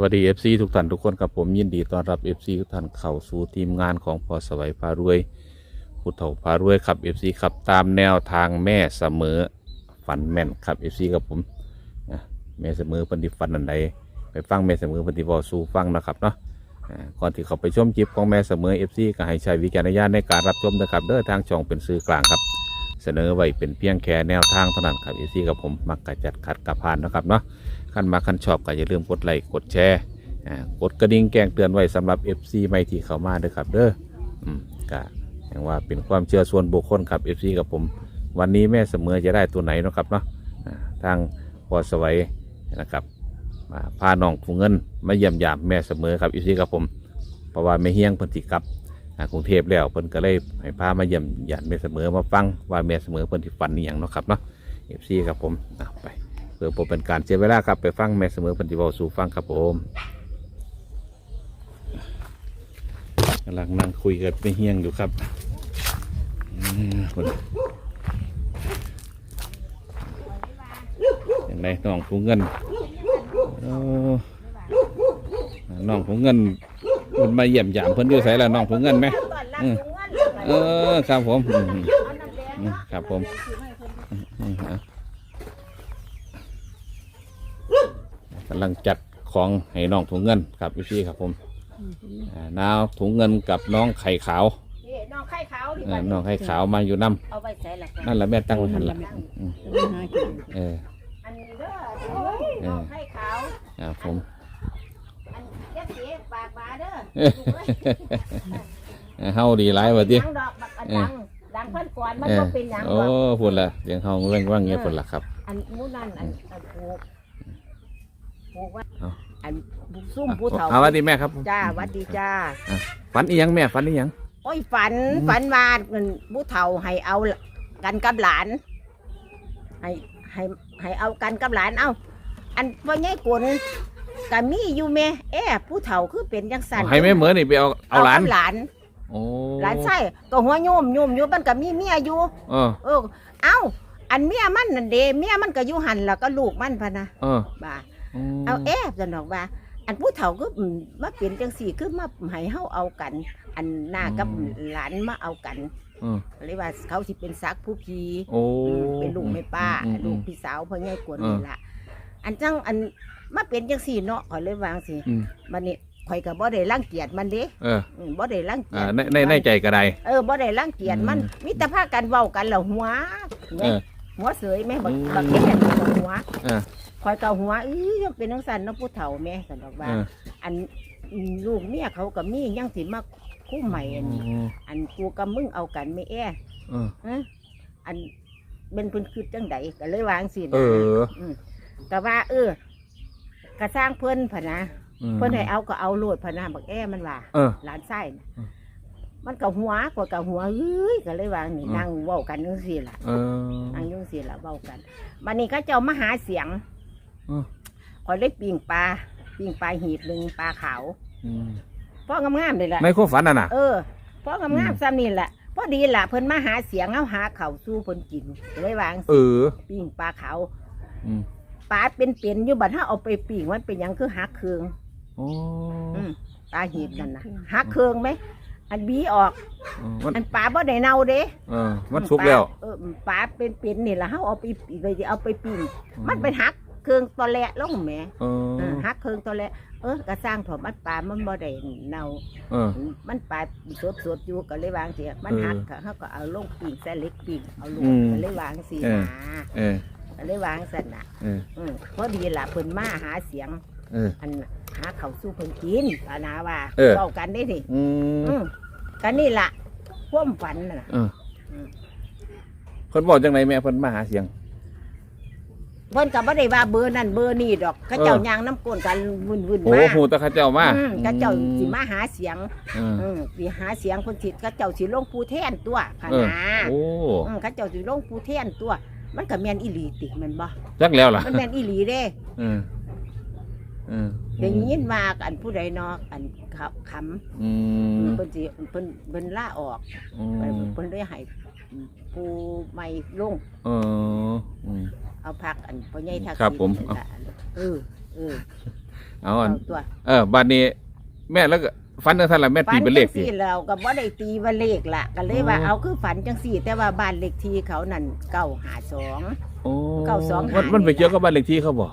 วัสดี FC ทุกท่านทุกคนกับผมยินดีต้อนรับ FC ทุกท่านเข้าสู่ทีมงานของพอสวัยพารวยผู้เฒ่าพารวยครับ FC ครับตามแนวทางแม่เสมอฝันแม่นครับ FC กับผมนะแม่เสมอเพันธิฟันอันใดไปฟังแม่เสมอเพันธิบอสู่ฟังนะครับเนาะอ่าก่อนที่เขาไปชมจิบของแม่เสมอ FC ก็ให้ใช้วิจารณญาณในการรับชมนะครับเด้อทางช่องเป็นสื่อกลางครับ เสนอไว้เป็นเพียงแค่แนวทางเท่านั้นครับ FC กับผมมักกะจัดขัดกระพานนะครับเนาะขั้นมาขั้นชอบก็อย่าลืมกดไลค์กดแชร์อ่ากดกระดิ่งแจ้งเตือนไว้สำหรับ FC ใหม่ที่เข้ามาด้อครับเด้ออืมก็อย่างว่าเป็นความเชื่อส่วนบุคคลครับ FC กับผม วันนี้แม่เสมอจะได้ตัวไหนนะครับเนาะทางพอสวัยนะครับมาพาน้องถุงเงินมาเยี่ยมยามแม่เสมอครับ FC กับผม เพราะว่าแม่เฮี้ยงพิ่นสิกับ กรุงเทพแล้วเพิ่นก็เลยให้พามาเยี่ยมหยามแม่เสมอมาฟังว่าแม่เสมอเพิ่นสิฝันนี่อย่างเนาะครับเนาะ FC กับผมไปเพื่อผมเป็นการเสียเวลาครับไปฟังแม่เสมอปฏิบัติสู่ฟังครับผมกำลังนั่งคุยกับไม่เฮียงอยู่ครับอืมคนอย่างไรน้องถุงเงินน้องถุงเงิน มันมาเยี่ยมยามเพิ่นอยู่ใส่แล้วน้องถุงเงินไหมอืมเออครับผมอืมอืมครับผมอืมฮะกำลังจัดของให้น้องถุงเงินครับพี่ๆครับผมอ่าน้าถุงเงินกับน้องไข่ขาวนี่น้องไข่ขาวดิเออน้องไข่ขาวมาอยู่น้เอาไปใส่ละำนั่นแหละแม่ตั้งไว้ทันละอืมเอออันนี้เด้อโอ้ยน้องไข่ขาวครับผมอันเจ็บเสีย ปากบาเด้อเอ้ยเฮาดีหลายวะดิดังดอกบักอันดังดังเพิ่นก่อนมันเอก็อเป็นหยังโอ้ดอกพูดละเสียงเฮาเร่งว่างเงี้ยพูดละครับ อันนู้นนั่นอันอันปลูกปลูกว่าเอา อันซุ่มผู้เฒ่าเอาวัสดีแม่ครับจ้าหวัดดีจ้า ฝันอีหยังแม่ฝันอีหยัง โอ้ยฝันฝันว่าเงินผู้เฒ่าให้เอากันกับหลาน ให้ให้ให้เอากันกับหลานเอาอันพ่อใหญ่กวน ก็มีอยู่แม่เอ๊ะผู้เฒ่าคือเป็นจังสันให้แม่เหมือนนี่ไปเอาเอาหลานกับหลานโอ้หลานไส้ก็หัวโยมโยมอยู่มันก็มีเมียอยู่เออเออเอ้าอันเมียมันนั่นเดเมียมันก็อยู่หันแล้วก็ลูกมันพะนะเออบ่าอืมเอาเอ๊ะจะนอกว่า อันผู้เฒ่าก็อืมมาเปลี่ยนจังสี่คือมาให้เฮาเอากัน อันหน้ากับหลานมาเอากันเออเลยว่าเขาสิเป็นซักผู้พีโอ้อืมเป็นลูกแม่ป้าอืมอืมลูกพี่สาวพ่อใหญ่กวนเออนี่ล่ะอันจังอัน มาเป็นจังสี่เนาะข่อยเลยวางสิอืมบัดนี้ข่อยก็บ่ได้รังเกียจมันเด้เอออืมบ่ได้รังเกีอ่ายจในในในใจก็ได้ เออบ่ได้รังเกียจมันอืม มีแต่พากันเว้ากันแล้วหัวเออ หัวเสยแม่บักอืม บักแก่กับหัวเออคอยกับหัวอื้อยังเป็นจังซั่นเนาะผู้เฒ่าแม่สันดอกว่าเอออันลูกเมียเขาก็มียังสิมาคู่ใหม่อันอันกูกับมึงเอากันไม่แอ้เออฮะอันเป็นเพิ่นคือจังใดก็เลยวางสิเออก็ว่า เออ กระสร้างเพิ่นพะนะอืม เพิ่นให้เอาก็เอาโลดพะนะบักแอ้มันว่าเออหลานไส้น่ะอืมมันก็หัวกว่ากับหัวเอ้ยก็เลยวางนี่อืม นั่งเว้ากันจังซี่ล่ะเออ นั่งอยุ่จังซี่ล่ะเว้ากันบัดนี้เขาเจ้ามาหาเสียงอืมคอยได้ปิ่งปลาปิ่งปลาหีบหนึ่งปลาขาวอืมพ่องามๆเลยล่ะ ในความฝันน่ะน่ะเออพ่องามๆซ้ำนี่แหละพอดีล่ะเพิ่นมาหาเสียงเอาหาเข่าวสู้เพิ่นกินเลยวางเออ ปิ่งปลาขาวอืม ปลาเป็นๆอยู่บัดถ้าเอาไปปิ่งมันเป็นหยังคือหักเครืองโอ้อืมปลาหีบนั่นน่ะหักเครืองไหมอันบีออกมันอันปลาบ่ได้เน่าเด้เออมันสุกแล้ว เออปลาเป็นๆนี่ล่ะเฮาเอาไปไปเอาไปปิ่งมันเป็นหักเครืองตอแหละลงแหมเออเออหักเครืองตอแหละเออกระสร้างถอมมันปลามันบ่ได้เน่า เออ มันปลาสดสดๆอยู่ก็เลยวางเสียมันเออหักก็เขาก็เอาลงปีกใส่เล็กปีกเอาลงอืมก็เลยวางสีเออหาเออ ก็เลยวางสันน่ะเออ อืมพอดีล่ะเพิ่นมาหาเสียง เออ อันหาเขาวสู้เพิ่นกินปานาว่าเออ เว้ากันได้สิอืมอืมก็นี่ล่ะความฝันน่ะ เออเพิ่นบอกจังไหนแม่เพิ่นมาหาเสียง เพิ่นก็บ่ได้ว่าเบอร์นั่นเบอร์นี่ดอกเขาเจ้าเออ ยางน้ำก้นกันวุ่นๆโอ้มาโหแตะข้าเจ้ามาอืมเขาเจ้าสิมาหาเสียง เออ อืมสิหาเสียงเพิ่นสิเขาเจ้าสิลงผู้แทนตัวพะเออ นาโอ้ อืมเขาเจ้าสิลงผู้แทนตัว มันก็แม่นอีหลีติแมันบ่จักแล้วล่ะมันแม่นอีหลีเด้เออเออได้ยินมาอันผู้ใดเนอกอันเขาคอืำมเพิ่นสิเพิ่นเพิ่นล่าออกอืมเพิ่นเลยให้ผู้ใหม่ลงเอออืม เอาพักอันพ่อใหญ่ทักษิณครับผมนั่นล่ะเออเออเอาอันตัว เออบัดนี้ แม่แล้วก็ ฟันจังซั่นล่ะแม่ตีเป็นเลขฝัสิจังสี่แล้วก็บ่ได้ตีว่าเลขละก็เลยว่าอ๋อ เอาคือฝันจังสี่ แต่ว่าบ้านเลขที่เขานั่นเก้าหาสองโอ้เก้าสองมันหา มันไปนี่เกี่ยวกับบ้านเลขที่เขาบ่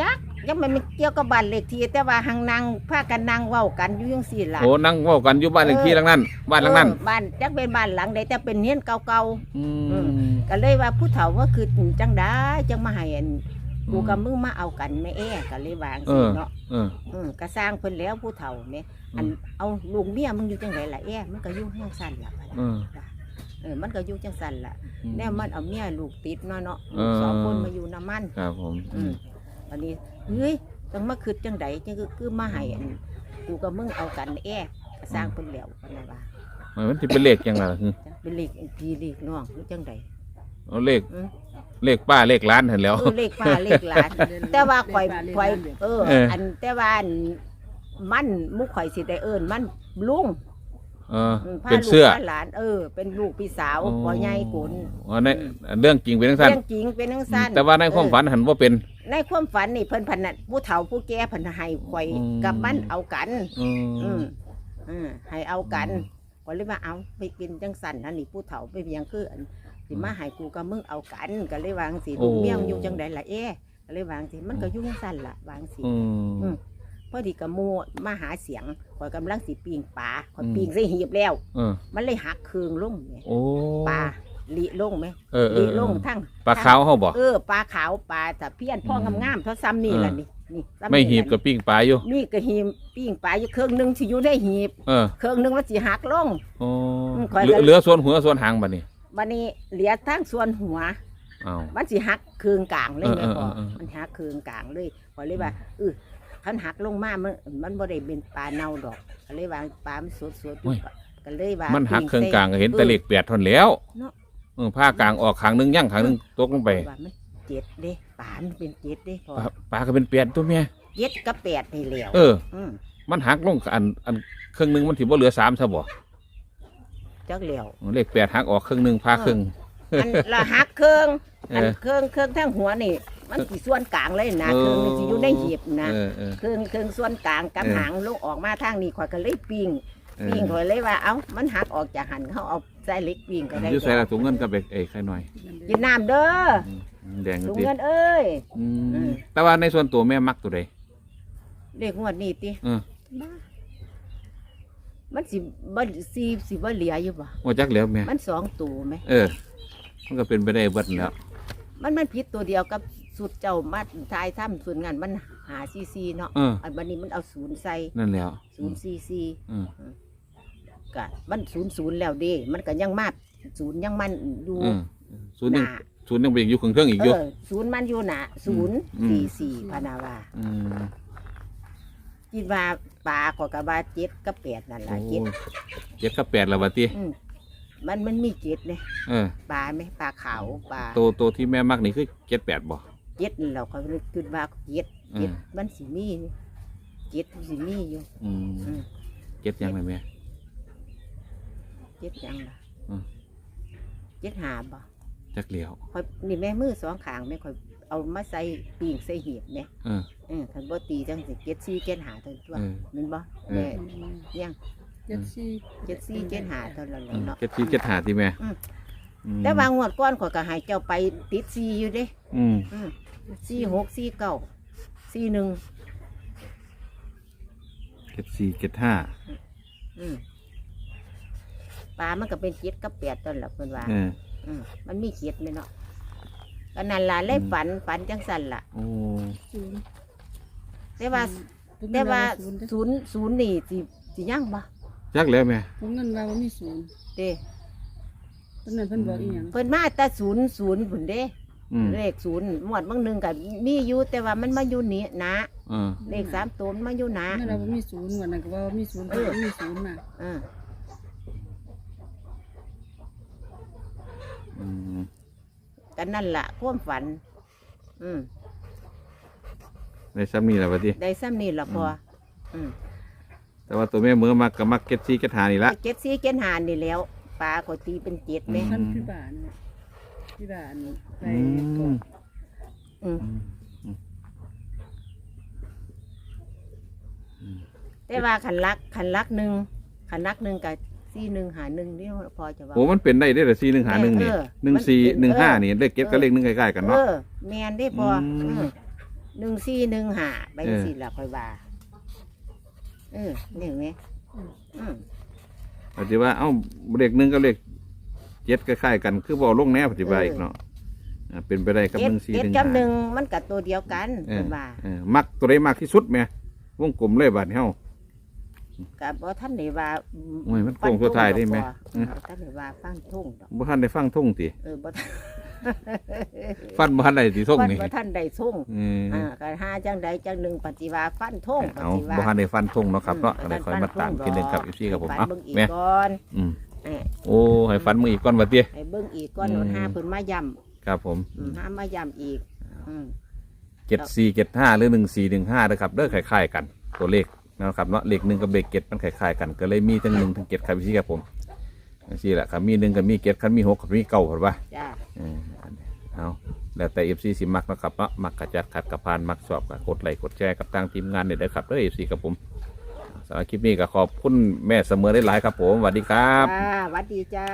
จักยังไม่เกี่ยวกับบ้านเลขที่แต่ว่าหังนางพากันนางเว้ากันอยู่จังสี่ล่ะ โอ้นั่งเว้ากันอยู่บ้านเลขที่หลังนั้น บ้านหลังนั้นเออบ้านจักเป็นบ้านหลังใดแต่เป็นเฮียนเก่าอือืมๆก็เลยว่าผู้เฒ่าว่าคือจังได้จังมาให้อัน กูกับมึงมาเอากันแม่แอ้ก็เลยวาจังซี่เนาะเออ อืมก็สร้างเพิ่นแล้วผู้เฒ่าแม่อันอืมเอาลูกเมียมึงอยู่จังไดล่ะแอ้มันก็อยู่แห้งสั่นล่ะเออเออมันก็อยู่จังสั่นล่ะแน่มันเอาเมียลูกติดเนาะเนาะเออ สองคนมาอยู่น้ำมัน ครับผมอืมอันนี้เฮ้ยต้องมาคิดจังไดจังคือคือมาให้อันกูกับมึงเอากันแอ้ก็สร้างเพิ่นแล้วปานนั้นว่ามันมันสิเป็นเลขยังล่ะคือจังเป็นเลขพี่เลขน้องหรือจังได เอาเลขอืมเลขป้าเลขร้านเห็นแหล้ว เออเลขป้าเลขหลาน แต่ว่าข่อยข่อยเออ เอออั อันแต่ว่าอันมันหมุกข่อยสิได้เอิ้นมันลุงเอออืมพาเป็นลูกเสื้อพาหลาน เออ เป็นลูกพี่สาวพ่อใหญ่กุนอ๋อในเรื่องจริงเป็นจังซั่นเรื่องจริงเป็นทั้งสั้นแต่ว่าในความฝันหันว่าเป็นในความฝันนี่เพิ่นพันน่ะผู้เฒ่าผู้แก่เพันให้ข่อยอืม กับมันเอากัน อือืมม อืมให้เอากันก็เลยว่าเอาไปเป็นจังสันนั่นนี่ผู้เฒ่าไปเพียงคืออัน สิมาให้กูกับมึงเอากันก็เลยวาจั่งสิลูกเมียมนอยู่จังใดล่ะเอ๊ะก็เลยวาจั่งสิมันก็อยู่จังสันล่ะวาจั่งสิ อืม อืม พอดีกับหมูมาหาเสียงข่อยกำลังสิปีงปลาข่อยอืม ปีงใส่หีบแล้ว เออมันเลยหักเครืองลงแหมโอ้ปลาลิลงไหมเออเอลิอลงทั้งปลาขาวเฮาบ่เออปลาขาวปลาตะเพียนพ่ออืมงามๆเท่าซ้ำนี่ล่ะนี่นี่ซ้ำนี่ไม่หีบล่ะกับปิ้งปลาอยู่ นี่ก็หีบปิ้งปลาอยู่เครื่องหนึงที่อยู่ในหีบเออเครื่องหนึงมันสิหักลง โอ้อืมข่อยเหลือก็เหลือส่วนหัวส่วนหางบัดนี้ บัดนี้เหลือทั้งส่วนหัวอ้าวมันสิหักเครื่องกลางเลยเออแม่พ่อเออเออ มันหักเครื่องกลางเลยข่อยเลยว่าเออคันหักลงมามันมันบ่ได้เป็นปลาเน่าดอกก็เลยว่าปลามันสดๆอยู่ก็เลยว่ามัมันหักเครื่องกลางก็เห็นแต่เลขแปดเทานนแล้วเนาะ เออผ้ากลางออกขางหนึงย่างขางหนึงตกลงไปว่ามันเจ็ดเด้ปลามันเป็นเจ็ดเด้พ่อปลาปลาก็เป็นแปดตัวเมียเจ็ดกับแปดนี่แหล้วเอออืมมันหักลงอันอันเครื่องหนึงมันถือว่าเหลือสามซะบ่ จักแล้วเลขแปดหักออกเครื่องหนึงพาครึ่งอันละหักเครื่องเอออัอันเครื่องเครื่องทั้งหัวนี่ มันสิส่วนกลางเลยนะเออเครื่องนี่สิอยู่ในหีบนะเออเออเครื่องเครื่องส่วนกลางกับเออหางลงออกมาทางนี้ข่อยก็เลยปิ้งเออปิ้งข่อยเลยว่าเอ้ามันหักออกจากหันเขาเอาใส่เหล็กปิ้งก็ได้อยู่ใส่ละถุงเงินกับเอกเอ้ไข่หน่อยกินน้ำเด้ออืมแดงถุงติเงินเอ้ยอืมเออแต่ว่าในส่วนตัวแม่มักตัวใดเลขงวดนี้ติเออบ้า มันสิบ่สิสิบ่เหลืออยู่บ่ว่าจักแล้วแม่มันสองตัวไหม เออ มันก็เป็นไปได้เบิดแล้ว มันมันผิดตัวเดียวกับสุดเจ้ามาทายถ้ำส่วนงานมันหาซีซีเนาะเอออันบันนี้มันเอาศูนย์ใส่นั่นแล้วศูนย์ซีซีเออก็มันศูนย์ศูนย์แล้วเดีมันก็ยังมาศูนย์ยังมันอยู่เออศูนย์หยังนา ศูนย์ยังเป็นอยู่เครื่องเครื่องอีกเออยู่ อศูนย์มันอยู่หนาศูนย์อืม สี่สี่พะนาวาอืม คิดว่าปลาก็กะว่าเจ็ดกับแปดนั่นแหโอ้ละเจ็ดเจ็ดกับแปดแล้วบัดนี้อืมมันมันมีเจ็ดเนี่ยเออปลาไหมปลาขาวปลาตัวตัวที่แม่มักนี่คือเจ็ดแปดบ่ เจ็ดนี่เราเขาเลยคิดว่าเจ็ดเจ็ดอืม มันสิมีเจ็ดสิมีอยู่ อืมอืมเจ็ดยังไงแม่ เจ็ดยังล่ะอืม เจ็ดหาบ่จักเหลียว คอยนี่แม่มือสองขางแม่คอย เอามาใส่ปีงใส่หีบเนี่ยเออ เออคันบ่ตีจังสิเจ็ดซี่เจ็ดหาเท่านั้นตัวเออแมันบ่เออ แม่ยังเจ็ดสี่เจ็ดซี่เจ็ดหาเท่านั้นแหเอละอเนาะเจ็ดสี่เจ็ดหาที่แม่อืม อืมแต่ว่างวดก้อนข่อยก็ให้เจ้าไปติดซี่อยู่เด้ อืมอืมซี่หกซี่เก้าซี่หนึ่งเจ็ดสี่เจ็ดห้าอืมปลามันก็เป็นเจ็ดกับแปดตอนละเพิ่นว่าเอออืมมันมีเจ็ดไหมเนาะ ก็นั่นล่ะเลยอืมฝันฝันจังสั่นล่ะ โอ้ศูนย์แต่ว่าผมแต่ว่าศูนย์เด้อศูนย์ศูนย์นี่สิสิยังบ่จักแล้วแม่ ผมเงินว่าว่ามีศูนย์เด้ตอนนั้นเพิ่นบอกอีหยังเพิ่นมาแต่ศูนย์ศูนย์ผุนเด้อืมเลขศูนย์หมวดบางหนึ่งกับมีอยู่แต่ว่ามันมาอยู่นี่นะเออเลขสามตัวมันมาอยู่นะเมื่อเราว่ามีศูนย์วันนั้นก็ว่าว่ามีศูนย์เออเพิ่นมีศูนย์มาเอออืม กันนั่นล่ะความฝัน อืมในซ้ำนี่แหละบัดนี้ได้ซ้ำนี่ละพออืมแต่ว่าตัวแม่มือมักกับมักเก็ตซี่เก็ตหานี่ละ เจ็ดสี่เจ็ดหานนี่แล้วปลาก็ตีเป็นเจ็ดไหมอืม ท่านพี่บ้านเนี่ยพี่บ้านไปอืก่อมนอืมอืมแต่ว่าขันลักขันลักหนึ่งขันลักหนึ่งกับ สี่หนึ่งหาหนึ่งนี่พอจะว่า โอ้มันเป็นได้ได้แต่สี่หนึ่งหาหนึ่งนี่เออหนึ่งสี่มันเป็นหนึ่งห้าเออ นี่เลขเก็บกับเลขหนึ่งใกล้ๆกันเอเนาะอแมนได้พออืมเออหนึ่งสี่หนึ่งหาไปเออสี่ละคอยว่าเออนี่เห็นไหมอืมปฏิว่าเอ้าเลขหนึ่งกับเลขเจ็ดคล้ายๆกัน คือบอกลงแน่ปฏิบัติอีกเนาะอ่าเป็นไปได้กับเจ็หดนึ่งสี่เจ็ดหนึ่งกับหห้านึ่งมันกับตัวเดียวกันเอคอนว่า เออมักตัวใดมากที่สุดไหมวงกลมเลยบาดเฮา กับบ่ท่านได้ว่าโอ้ยมันโค้งสุดท้ายได้ไหมฟันธงดอกบ่ท่านได้ว่าฟังทุ่งดอกบ่ทันได้ฟังทุ่งติเออบ่ท่านฟันบ่ทันได้สิทุ่งฟันนี่บ่ท่านได้ทุ่งอืมอ่าก็หาจังใดจังหนึ่งปฏิว่าฟันทุ่งปเอาฏิว่าบ่ทันได้ฟันทุ่งเนาะครับเนาะอืก็มเลยคอยมาตามทีหนึงครับอีซี่ครับผมฟันเอ้าเบิ่งอีกแม่ก่อนอืมเอ้ยโอ้ให้ฟันมืออีกก่อนว่าติ ให้เบิ่งอีกก่อนอืมโนนหาเพิ่นมาย่ำครับผมอืมหามาย่ำอีกอืม เจ็ดสี่เจ็ดห้าหรือหนึ่งสี่หนึ่งห้านะครับเด้อคล้ายๆกัน ตัวเลข นะครับเนาะเลขหนึ่งกับเลขเจ็ดมันคล้ายๆกันก็เลยมีทั้งหนึ่งทั้งเจ็ดครับพี่ครับผมนี่แหละครับมีหนึ่งกับมีเจ็ดครับมีหกกับมีเก้าครับว่าจ้าเอออันนี้เอาแล้วแต่เอฟซีสิมักนะครับเนาะมักกระจัดขัดกระพานมักชอบกับกดไลค์กดแชร์กับทางทีมงานเนี่ยเด้อครับเด้อเอฟซีครับผมสำหรับคลิปนี้ก็ขอบคุณแม่เสมอได้หลายๆครับผมสวัสดีครับจ้าหวัดดีจ้า